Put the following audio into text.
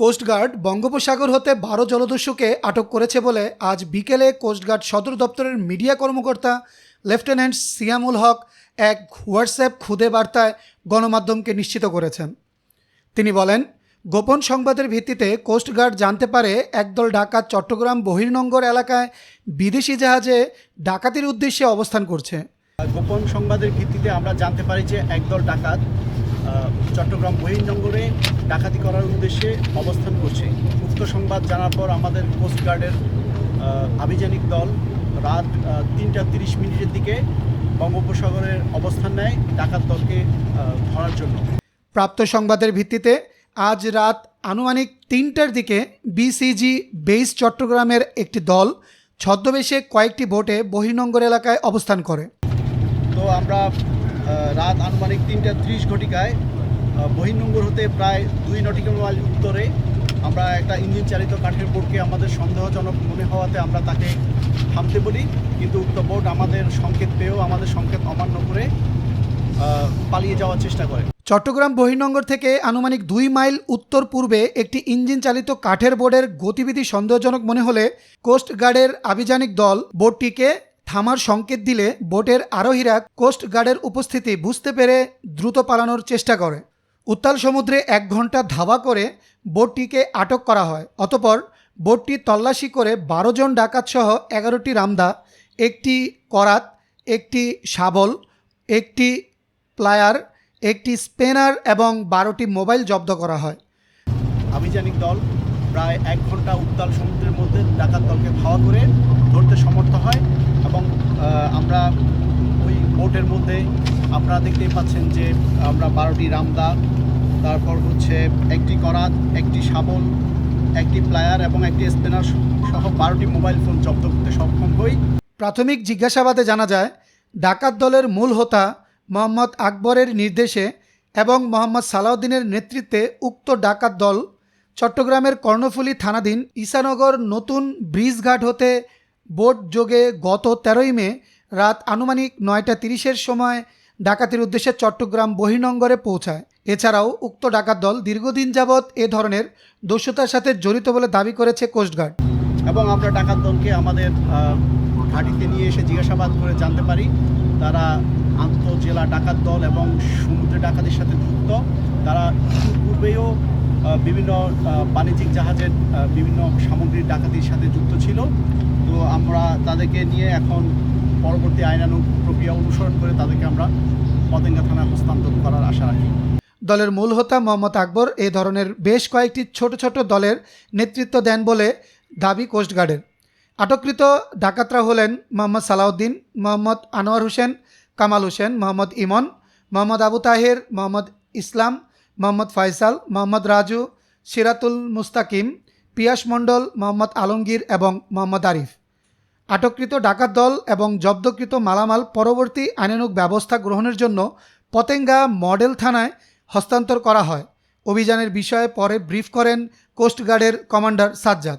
Coast guard বঙ্গোপসাগর হতে বারো জলদস্যুকে আটক করেছে বলে আজ বিকেলে কোস্টগার্ড সদর দপ্তরের মিডিয়া কর্মকর্তা লেফটেন্যান্ট সিয়ামুল হক এক হোয়াটসঅ্যাপ খুদে বার্তায় গণমাধ্যমকে নিশ্চিত করেছেন। তিনি বলেন, গোপন সংবাদের ভিত্তিতে কোস্টগার্ড জানতে পারে একদল ডাকাত চট্টগ্রাম বহির্নঙ্গর এলাকায় বিদেশি জাহাজে ডাকাতির উদ্দেশ্যে অবস্থান করছে। গোপন সংবাদের ভিত্তিতে আমরা জানতে পারি যে একদল ডাকাত চট্টগ্রাম বহির্নগরে ডাকাতি করার উদ্দেশ্যে অবস্থান করছে। উক্ত সংবাদ জানার পর আমাদের কোস্টগার্ডের আভিযানিক দল রাত তিনটা তিরিশ মিনিটের দিকে বঙ্গোপসাগরের অবস্থান নেয় ডাকাত দলকে ধরার জন্য। প্রাপ্ত সংবাদের ভিত্তিতে আজ রাত আনুমানিক তিনটার দিকে বিসিজি বেইস চট্টগ্রামের একটি দল ছদ্মবেশে কয়েকটি বোটে বহির্নঙ্গর এলাকায় অবস্থান করে। তো আমরা রাত আনুমানিক তিনটা ত্রিশ ঘটিকায় বহির্নঙ্গর হতে প্রায় দুই নটিক্যাল মাইল উত্তরে আমরা একটা ইঞ্জিন চালিত কাঠের বোটকে আমাদের সন্দেহজনক মনে হওয়াতে আমরা তাকে থামতে বলি। কিন্তু উক্ত বোট আমাদের সংকেত পেয়েও আমাদের সংকেত অমান্য করে পালিয়ে যাওয়ার চেষ্টা করে। চট্টগ্রাম বহির্নঙ্গর থেকে আনুমানিক দুই মাইল উত্তর পূর্বে একটি ইঞ্জিন চালিত কাঠের বোর্ডের গতিবিধি সন্দেহজনক মনে হলে কোস্ট গার্ডের আভিযানিক দল বোটটিকে থামার সংকেত দিলে বোটের আরোহীরা কোস্ট গার্ডের উপস্থিতি বুঝতে পেরে দ্রুত পালানোর চেষ্টা করে। উত্তাল সমুদ্রে এক ঘণ্টা ধাওয়া করে বোটটিকে আটক করা হয়। অতপর বোটটি তল্লাশি করে বারো জন ডাকাতসহ এগারোটি রামদা, একটি করাত, একটি শাবল, একটি প্লায়ার, একটি স্পেনার এবং বারোটি মোবাইল জব্দ করা হয়। আভিযানিক দল প্রায় এক ঘণ্টা উত্তাল সমুদ্রের মধ্যে ডাকাত দলকে ধাওয়া করে ধরতে সমর্থ হয় এবং আমরা বোটের মধ্যে আপনারা দেখতেই পাচ্ছেন যে আমরা বারোটি রামদা, তারপর হচ্ছে একটি করাত, একটি শাবল, একটি প্লায়ার এবং একটি স্পেনার সহ বারোটি মোবাইল ফোন জব্দ করতে সক্ষম হই। প্রাথমিক জিজ্ঞাসাবাদে জানা যায়, ডাকাত দলের মূল হোতা মোহাম্মদ আকবরের নির্দেশে এবং মোহাম্মদ সালাউদ্দিনের নেতৃত্বে উক্ত ডাকাত দল চট্টগ্রামের কর্ণফুলী থানাধীন ঈশানগর নতুন ব্রিজঘাট হতে বোট যোগে গত তেরোই মে রাত আনুমানিক নয়টা তিরিশের সময় ডাকাতির উদ্দেশ্যে চট্টগ্রাম বহির্নঙ্গরে পৌঁছায়। এছাড়াও উক্ত ডাকাত দল দীর্ঘদিন যাবৎ এ ধরনের দস্যুতার সাথে জড়িত বলে দাবি করেছে কোস্টগার্ড এবং আমরা ডাকাত দলকে আমাদের ঘাঁটিতে নিয়ে এসে জিজ্ঞাসাবাদ করে জানতে পারি। তারা আন্তঃজেলা ডাকাত দল এবং সমুদ্রে ডাকাতির সাথে যুক্ত। তারা পূর্বেও বিভিন্ন বাণিজ্যিক জাহাজের বিভিন্ন সামগ্রীর ডাকাতির সাথে যুক্ত ছিল। তো আমরা তাদেরকে নিয়ে এখন পরবর্তী আইনানুগ প্রক্রিয়া অনুসরণ করে তাদেরকে আমরা পতেঙ্গা থানায় হস্তান্তর করার আশা রাখি। দলের মূল হোতা মোহাম্মদ আকবর এ ধরনের বেশ কয়েকটি ছোট ছোট দলের নেতৃত্ব দেন বলে দাবি কোস্টগার্ডের আটককৃত ডাকাতরা হলেন মোহাম্মদ সালাউদ্দিন, মোহাম্মদ আনোয়ার হোসেন, কামাল হোসেন, মোহাম্মদ ইমন, মোহাম্মদ আবু তাহের, মোহাম্মদ ইসলাম, মোহাম্মদ ফয়সাল মোহাম্মদ রাজু, সিরাতুল মুস্তাকিম, পিয়াস মণ্ডল, মোহাম্মদ আলমগীর এবং মোহাম্মদ আরিফ। আটককৃত ডাকাত দল এবং জব্দকৃত মালামাল পরবর্তী আইনানুক ব্যবস্থা গ্রহণের জন্য পতেঙ্গা মডেল থানায় হস্তান্তর করা হয়। অভিযানের বিষয়ে পরে ব্রিফ করেন কোস্টগার্ডের কমান্ডার সাজ্জাদ।